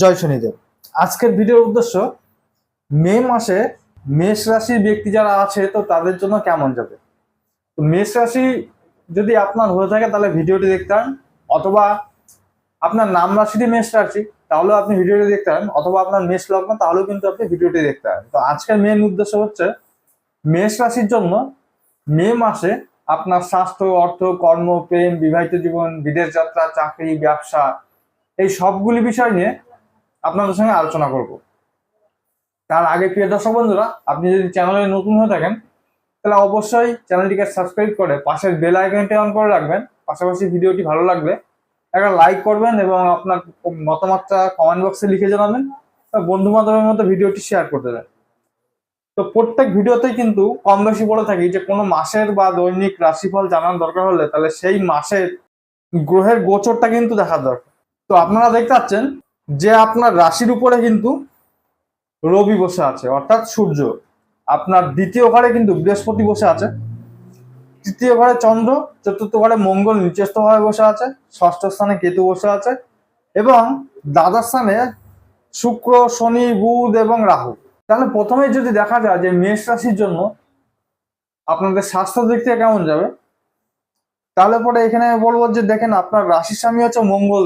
জয় শনিদেব। আজকের ভিডিওর উদ্দেশ্য, মে মাসে মেষ রাশির ব্যক্তি যারা আছে, তো তাদের জন্য কেমন যাবে? তো মেষ রাশি যদি আপনার হয়ে থাকে, তাহলে ভিডিওটি দেখতে পারেন অথবা আপনার নাম রাশিটি মেষ রাশি, তাহলেও আপনি ভিডিওটি দেখতে পারেন অথবা আপনার মেষ লগ্ন, তাহলেও কিন্তু আপনি ভিডিওটি দেখতে পারেন তো আজকের মেন উদ্দেশ্য হচ্ছে, মেষ রাশির জন্য মে মাসে আপনার স্বাস্থ্য, অর্থ, কর্ম, প্রেম, বিবাহিত জীবন, বিদেশ যাত্রা, চাকরি, ব্যবসা, এই সবগুলি বিষয় নিয়ে আপনাদের সঙ্গে আলোচনা করব। তার আগে প্রিয় দর্শক বন্ধুরা, আপনি যদি চ্যানেলে নতুন হয়ে থাকেন, তাহলে অবশ্যই চ্যানেলটিকে সাবস্ক্রাইব করে পাশের বেল আইকনটি অন করে রাখবেন। পাশাপাশি ভিডিওটি ভালো লাগলে একটা লাইক করবেন এবং আপনার মতামতটা কমেন্ট বক্সে লিখে জানাবেন বন্ধু বান্ধবের মধ্যে ভিডিওটি শেয়ার করতে দেন তো প্রত্যেক ভিডিওতেই কিন্তু কম বেশি বলে থাকি যে, কোনো মাসের বা দৈনিক রাশিফল জানার দরকার হলে তাহলে সেই মাসের গ্রহের গোচরটা কিন্তু দেখার দরকার। তো আপনারা দেখতে পাচ্ছেন যে আপনার রাশির উপরে কিন্তু রবি বসে আছে, অর্থাৎ সূর্য। আপনার দ্বিতীয় ঘরে কিন্তু বৃহস্পতি বসে আছে। তৃতীয় ঘরে চন্দ্র, চতুর্থ ঘরে মঙ্গল, নিচস্থ ভাবে বসে আছে, ষষ্ঠ স্থানে কেতু বসে আছে এবং দ্বাদশ স্থানে শুক্র, শনি, বুধ এবং রাহু। তাহলে প্রথমে যদি দেখা যায় যে মেষ রাশির জন্য আপনাদের স্বাস্থ্য দিক থেকে কেমন যাবে? তাহলে পরে এখানে বলব যে দেখেন আপনার রাশির স্বামী হচ্ছে মঙ্গল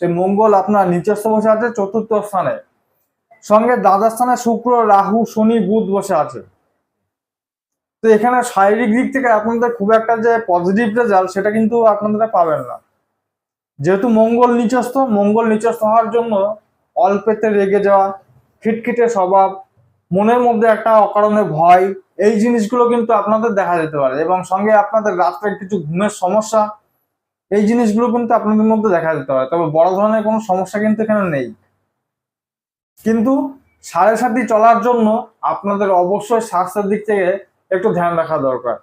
দেব সে মঙ্গল আপনার নিচস্থ বসে আছে, চতুর্থ স্থানে। সঙ্গে দ্বাদশ স্থানে শুক্র, রাহু, শনি, বুধ বসে আছে। তো এখানে শারীরিক দিক থেকে আপনাদের খুব একটা যে পজিটিভ রেজাল্ট সেটা কিন্তু আপনারা পাবেন না। যেহেতু মঙ্গল নিচস্থ মঙ্গল নিচস্থ হওয়ার জন্য অল্পেতে রেগে যাওয়া, খিটখিটে স্বভাব, মনের মধ্যে একটা অকারণে ভয়, এই জিনিসগুলো কিন্তু আপনাদের দেখা যেতে পারে। এবং সঙ্গে আপনাদের রাত্রে কিছু ঘুমের সমস্যা এই জিনিসগুলো কিন্তু আপনাদের মধ্যে দেখা যেতে হয়। তবে বড় ধরনের কোনো সমস্যা কিন্তু এখানে নেই। কিন্তু সাড়ে সাথী চলার জন্য আপনাদের অবশ্যই স্বাস্থ্যের দিক থেকে একটু ধ্যান রাখা দরকার।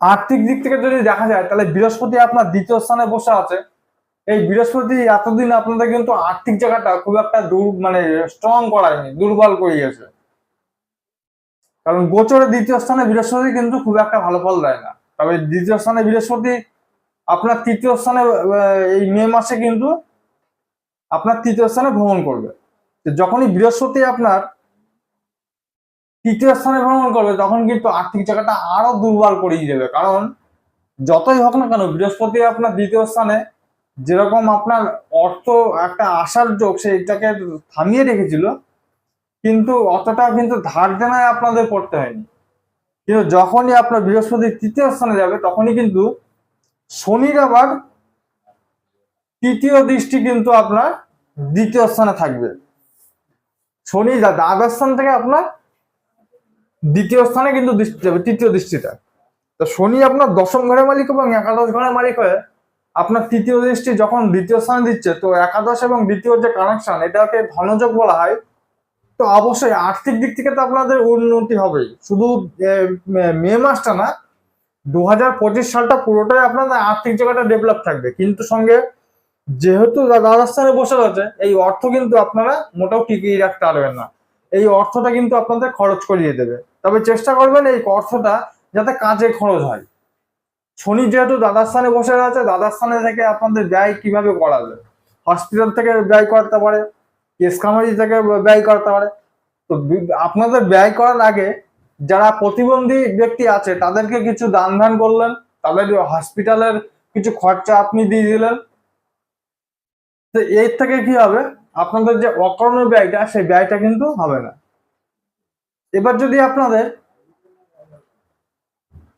আর্থিক দিক থেকে যদি দেখা যায়, তাহলে বৃহস্পতি আপনার দ্বিতীয় স্থানে বসে আছে। এই বৃহস্পতি এতদিন আপনাদের কিন্তু আর্থিক জায়গাটা খুব একটা দূর মানে স্ট্রং করায়নি, দুর্বল করিয়েছে। কারণ গোচরের দ্বিতীয় স্থানে বৃহস্পতি কিন্তু খুব একটা ভালো ফল দেয় না। তবে দ্বিতীয় স্থানে বৃহস্পতি, আপনার তৃতীয় স্থানে এই মে মাসে কিন্তু আপনার তৃতীয় স্থানে ভ্রমণ করবে। যখনই বৃহস্পতি আপনার তৃতীয় স্থানে ভ্রমণ করবে, তখন কিন্তু আর্থিক জায়গাটা আরও দুর্বল করিয়ে দেবে। কারণ যতই হোক না কেন, বৃহস্পতি আপনার দ্বিতীয় স্থানে যেরকম আপনার অর্থ একটা আসার যোগ, সেইটাকে থামিয়ে রেখেছিল, কিন্তু অতটা কিন্তু ধার দেনায় আপনাদের পড়তে হয়নি। কিন্তু যখনই আপনার বৃহস্পতি তৃতীয় স্থানে যাবে, তখনই কিন্তু শনির আবার তৃতীয় দৃষ্টি কিন্তু আপনার দ্বিতীয় স্থানে থাকবে। শনি যা দ্বাদশ স্থান থেকে আপনার দ্বিতীয় স্থানে কিন্তু দৃষ্টি যাবে, তৃতীয় দৃষ্টিটা তো শনি আপনার দশম ঘরের মালিক এবং একাদশ ঘরের মালিক হয়ে আপনার তৃতীয় দৃষ্টি যখন দ্বিতীয় স্থানে দিচ্ছে, তো একাদশ এবং দ্বিতীয় যে কানেকশন এটাকে ধনযোগ বলা হয়। তো অবশ্যই আর্থিক দিক থেকে তো আপনাদের উন্নতি হবেই। শুধু মে- মাসটা না দু হাজার পঁচিশ সালটা পুরোটাই আপনাদের আর্থিক জায়গাটা ডেভেলপ থাকবে। কিন্তু সঙ্গে যেহেতু রাজস্থানে বসে রয়েছে, এই অর্থ কিন্তু আপনারা মোটাও টিকিয়ে রাখতে পারবেন না। এই অর্থটা কিন্তু আপনাদের খরচ করিয়ে দেবে। তবে চেষ্টা করবেন এই অর্থটা যাতে কাজে খরচ হয়। শনি যেহেতু দাদাস্থানে বসে আছে দাদাস্থানে থেকে আপনাদের ব্যয় কীভাবে করাবে হসপিটাল থেকে ব্যয় করতে পারে কেস কামারি থেকে ব্যয় করতে পারে। তো আপনাদের ব্যয় করার আগে যারা প্রতিবন্ধী ব্যক্তি আছে, তাদেরকে কিছু দান ধান করলেন, তাদের হসপিটালের কিছু খরচা আপনি দিয়ে দিলেন। তো এর থেকে কি হবে? আপনাদের যে অকরণীয় ব্যয়টা, সেই ব্যয়টা কিন্তু হবে না। এবার যদি আপনাদের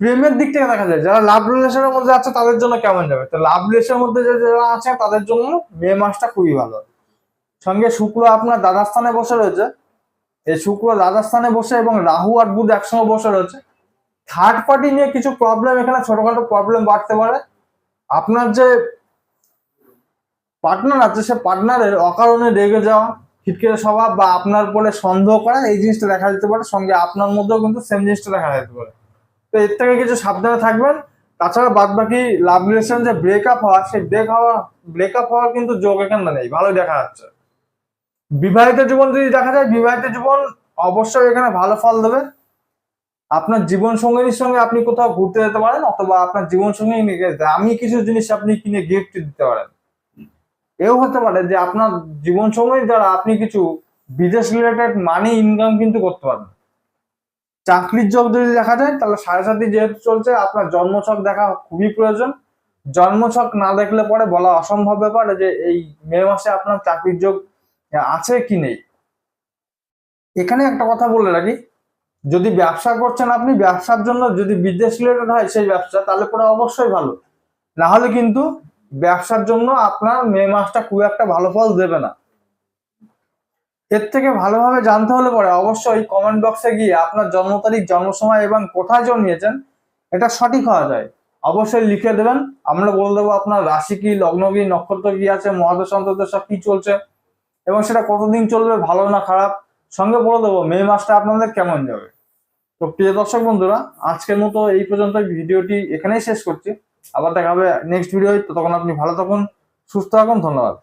প্রেমের দিক থেকে দেখা যায়, যারা লাভ রিলেশনের মধ্যে আছে, তাদের জন্য কেমন যাবে? তো লাভ রিলেশনের মধ্যে যারা আছে, তাদের জন্য মে মাসটা খুবই ভালো। সঙ্গে শুক্র আপনার দাদার স্থানে বসে রয়েছে। এই শুক্র দাদার স্থানে বসে এবং রাহু আর বুধ একসঙ্গে বসে রয়েছে। থার্ড পার্টি নিয়ে কিছু প্রবলেম এখানে ছোটখাটো প্রবলেম বাড়তে পারে। আপনার যে পার্টনার আছে, সে পার্টনারের অকারণে রেগে যাওয়া, খিটখিটে স্বভাব বা আপনার পরে সন্দেহ করা, এই জিনিসটা দেখা যেতে পারে। সঙ্গে আপনার মধ্যেও কিন্তু সেম জিনিসটা দেখা যেতে পারে। তো এর থেকে কিছু সাবধানে থাকবেন। তাছাড়া বাদ বাকি লাভ রিলেশন যে ব্রেকআপ হওয়া, সেই ব্রেক হওয়া ব্রেকআপ হওয়ার কিন্তু যোগ এখানে নেই। ভালোই দেখা যাচ্ছে। বিবাহিত জীবন যদি দেখা যায়, বিবাহিত জীবন অবশ্যই এখানে ভালো ফল দেবে। আপনার জীবন সঙ্গিনীর সঙ্গে আপনি কোথাও ঘুরতে যেতে পারেন, অথবা আপনার জীবন সঙ্গী আমি কিছু জিনিস আপনি কিনে গিফট দিতে পারেন। এও হতে পারে যে আপনার জীবন সময় দ্বারা আপনি কিছু বিদেশ রিলেটেড মানি ইনকাম কিন্তু করতে পারবেন। চাকরির যোগ যদি দেখা যায়, তাহলে সাড়ে সাথে যেহেতু চলছে, আপনার জন্মছক দেখা খুবই প্রয়োজন। জন্মছক না দেখলে পরে বলা অসম্ভব ব্যাপার যে এই মে মাসে আপনার চাকরির যোগ আছে কি নেই? এখানে একটা কথা বলে রাখি। যদি ব্যবসা করছেন আপনি, ব্যবসার জন্য যদি বিদেশ রিলেটেড হয় সেই ব্যবসা, তাহলে পরে অবশ্যই ভালো। না হলে কিন্তু ব্যবসার জন্য আপনার মে মাসটা খুব একটা ভালো ফল দেবে না। এর থেকে ভালোভাবে জানতে হলে পরে অবশ্যই কমেন্ট বক্সে গিয়ে আপনার জন্ম তারিখ, জন্ম সময় এবং কোথায় জন্মিয়েছেন, এটা সঠিক হওয়া যায়। অবশ্যই লিখে দেবেন। আমরা বলে দেবো আপনার রাশি কি, লগ্ন কি, নক্ষত্র কি আছে, মহাদশ, অন্তর্দশা কি চলছে। এবং সেটা কতদিন চলবে, ভালো না খারাপ, সঙ্গে বলে দেবো, মে মাসটা আপনাদের কেমন যাবে। তো প্রিয় দর্শক বন্ধুরা, আজকের মতো এই পর্যন্ত ভিডিওটি এখানেই শেষ করছি। আবার দেখা হবে নেক্সট ভিডিও তখন আপনি ভালো থাকুন, সুস্থ থাকুন, ধন্যবাদ।